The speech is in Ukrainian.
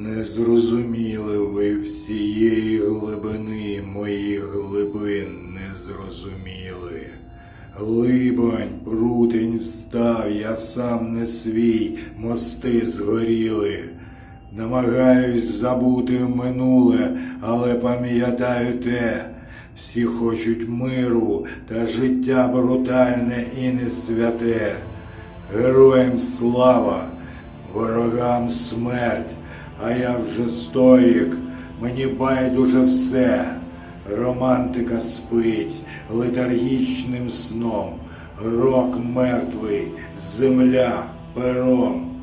Не зрозуміли ви всієї глибини моїх глибин не зрозуміли. Либонь, прутень встав, я сам не свій, мости згоріли. Намагаюсь забути минуле, але пам'ятаю те, всі хочуть миру та життя брутальне і не святе. Героям слава, ворогам смерть, а я вже стоїк, мені байдуже все. Романтика спить летаргічним сном, рок мертвий, земля пером.